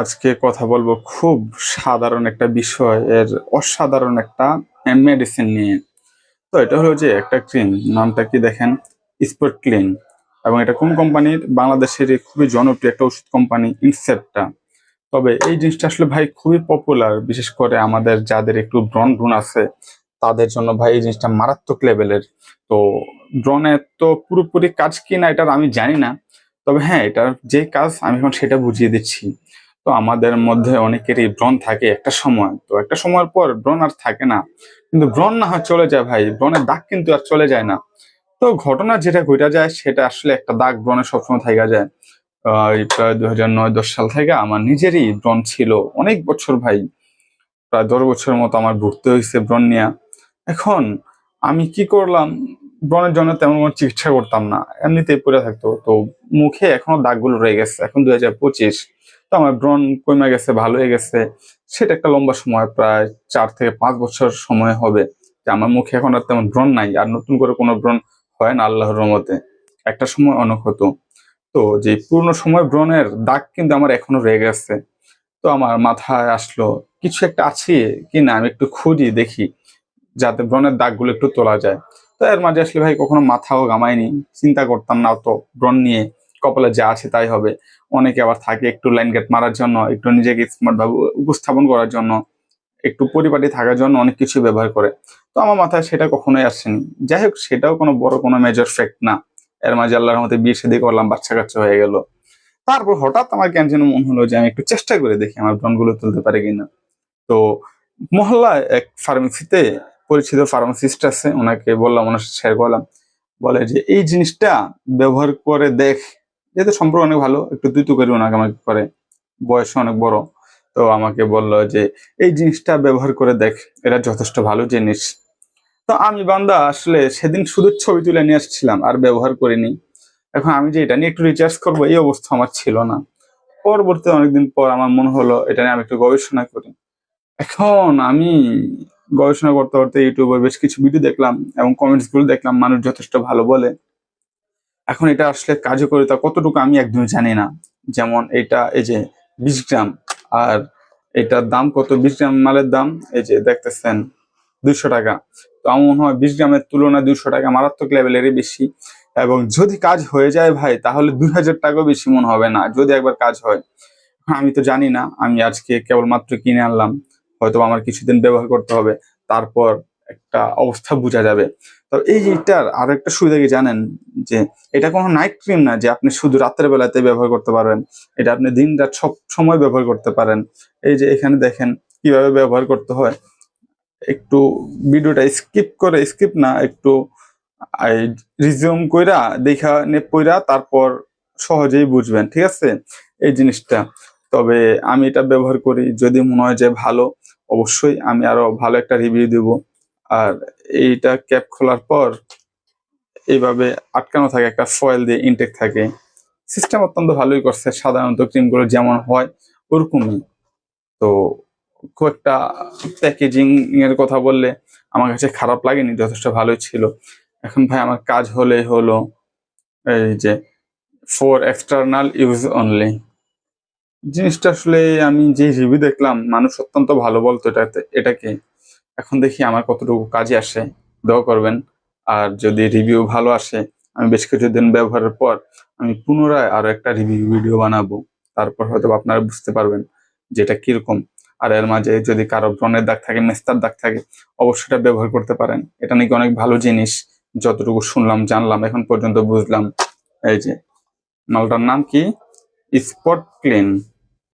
আজকে কথা বলব খুব সাধারণ একটা বিষয়, এর অসাধারণ একটা মেডিসিন নিয়ে। তো এটা হলো যে একটা ক্রিম নামটা কি দেখেন? স্পট ক্লিন এবং এটা কোন কোম্পানির? বাংলাদেশের খুবই জনপ্রিয় একটা ওষুধ কোম্পানি ইনসেপ্টা তবে এই জিনিসটা আসলে ভাই খুবই পপুলার বিশেষ করে আমাদের যাদের একটু ব্রন ব্রন আছে, তাদের জন্য ভাই এই জিনিসটা মারাত্মক লেভেলের তো ব্রনের তো পুরোপুরি কাজ কি না এটার আমি জানি না। তবে হ্যাঁ এটার যে কাজ আমি এখন সেটা বুঝিয়ে দিচ্ছি। তো আমাদের মধ্যে অনেকেরই ব্রণ থাকে একটা সময়। তো একটা সময়ের পর ব্রণ আর থাকে না। কিন্তু ব্রণ না হয় চলে যায় ভাই। ব্রণের দাগ কিন্তু আর চলে যায় না। তো ঘটনা যেটা ঘটে যায়, সেটা আসলে একটা দাগ ব্রণে সবসময় থাকা যায়। প্রায় দুই হাজার নয়, দশ সাল থেকে আমার নিজেরই ব্রণ ছিল। অনেক বছর ভাই। প্রায় দশ বছরের মতো আমার ভুগতে হয়েছে ব্রণ নিয়ে। এখন আমি কি করলাম? ব্রণের জন্য তেমন কোনো চিকিৎসা করতাম না। এমনিতেই পড়ে থাকতো। তো মুখে এখনও দাগগুলো রয়ে গেছে। এখন দুই হাজার পঁচিশ, তো আমার ব্রণ কমে গেছে, ভালো হয়ে গেছে। সেটা একটা লম্বা সময়, প্রায় চার থেকে পাঁচ বছর সময় হবে যে আমার মুখে এখন আর তেমন ব্রণ নাই। আর নতুন করে কোনো ব্রণ হয় না আল্লাহর মতে একটা সময় অনেক হতো। তো যে পূর্ণ সময় ব্রণের দাগ কিন্তু আমার এখনও রয়ে গেছে। তো আমার মাথায় আসলো, কিছু একটা আছে কি না আমি একটু খুঁজি, দেখি, যাতে ব্রণের দাগগুলো একটু তোলা যায়। তো এর মাঝে আসলে ভাই কখনো মাথাও ঘামাইনি চিন্তা করতাম না তো, ব্রণ নিয়ে কপালে যা আছে তাই হবে। অনেকে আবার থাকে একটু লাইন গেট মারার জন্য, একটু নিজেকে স্মার্ট ভাবে উপস্থাপন করার জন্য, একটু পরিপাটি থাকার জন্য অনেক কিছু ব্যবহার করে। তো আমার মাথায় সেটা কখনোই আসেনি। যাই হোক, সেটাও কোনো বড়, কোনো মেজর ফ্যাক্ট না। এর মাঝে আল্লাহর মধ্যে বিয়ে শাদী করলাম, বাচ্চা কাচ্চা হয়ে গেল। তারপর হঠাৎ আমার কেন যেন মন হলো যে আমি একটু চেষ্টা করে দেখি আমার ব্রণগুলো তুলতে পারে কিনা। তো মহল্লায় এক ফার্মেসিতে পরিচিত ফার্মাসিস্ট আছে, ওনাকে বললাম, ওনার সাথে শেয়ার করলাম। বলে যে, এই জিনিসটা ব্যবহার করে দেখ যেহেতু সম্পর্ক অনেক ভালো, একটু তুই তু করে ওনাকে আমাকে করে। বয়স অনেক বড়। তো আমাকে বলল যে, এই জিনিসটা ব্যবহার করে দেখ, এটা যথেষ্ট ভালো জিনিস। তো আমি বান্দা আসলে সেদিন শুধু ছবি তুলে নিয়ে আসছিলাম, আর ব্যবহার করিনি। এখন আমি যে এটা নিয়ে একটু রিচার্জ করব, এই অবস্থা আমার ছিল না। পরবর্তী অনেকদিন পর আমার মনে হলো, এটা নিয়ে আমি একটু গবেষণা করি। এখন আমি গবেষণা করতে করতে ইউটিউবে বেশ কিছু ভিডিও দেখলাম এবং কমেন্টসগুলো দেখলাম, মানুষ যথেষ্ট ভালো বলে। এখন এটা আসলে কার্যকারিতা কতটুকু আমি একদমই জানি না। যেমন এটা, এই যে বিশ গ্রাম, আর এটার দাম কত? বিশ গ্রাম মালের দাম, এই যে দেখতেছেন, দুইশো টাকা। তো আমার মনে হয় বিশ গ্রামের তুলনায় দুইশো টাকা মারাত্মক লেভেলেরই বেশি। এবং যদি কাজ হয়ে যায় ভাই, তাহলে দুই হাজার টাকাও বেশি মনে হবে না, যদি একবার কাজ হয়। আমি তো জানি না, আমি আজকে কেবলমাত্র কিনে আনলাম। হয়তো আমার কিছুদিন ব্যবহার করতে হবে, তারপর একটা অবস্থা বোঝা যাবে। তো এই এটার আরও একটা সুবিধা কি জানেন? যে এটা কোনো নাইট ক্রিম না, যে আপনি শুধু রাতের বেলাতে ব্যবহার করতে পারবেন, এটা আপনি দিন রাত সব সময় ব্যবহার করতে পারেন। এই যে এখানে দেখেন কীভাবে ব্যবহার করতে হয়। একটু ভিডিওটা স্কিপ করে স্কিপ না, একটু রিজিউম কইরা, দেখা নে পইরা তারপর সহজেই বুঝবেন, ঠিক আছে? এই জিনিসটা। তবে আমি এটা ব্যবহার করি, যদি মনে হয় যে ভালো অবশ্যই আমি আরও ভালো একটা রিভিউ দেব। আর এইটা ক্যাপ খোলার পর এইভাবে আটকানো থাকে, একটা ফয়েল দিয়ে ইনটেক থাকে। সিস্টেম অত্যন্ত ভালোই করছে, সাধারণত ক্রিমগুলো যেমন হয় ওরকমই। তো খুব একটা প্যাকেজিং এর কথা বললে আমার কাছে খারাপ লাগেনি, যথেষ্ট ভালোই ছিল। এখন ভাই আমার কাজ হলে হলো এই যে ফর এক্সটার্নাল ইউজ অনলি জিনিসটা আসলে আমি যে রিভিউ দেখলাম, মানুষ অত্যন্ত ভালো বলতো এটাতে, এটাকে। এখন দেখি আমার কতটুকু কাজে আসে, দোয়া করবেন। আর যদি রিভিউ ভালো আসে, আমি বেশ কিছুদিন ব্যবহারের পর আমি পুনরায় আরও একটা রিভিউ ভিডিও বানাবো। তারপর হয়তো আপনারা বুঝতে পারবেন যে এটা কীরকম। আর এর মাঝে যদি কারও ব্রণের দাগ থাকে, মেস্তার দাগ থাকে, অবশ্যই এটা ব্যবহার করতে পারেন। এটা নাকি অনেক ভালো জিনিস। যতটুকু শুনলাম, জানলাম, এখন পর্যন্ত বুঝলাম। এই যে, মালটার নাম কি? Spot clean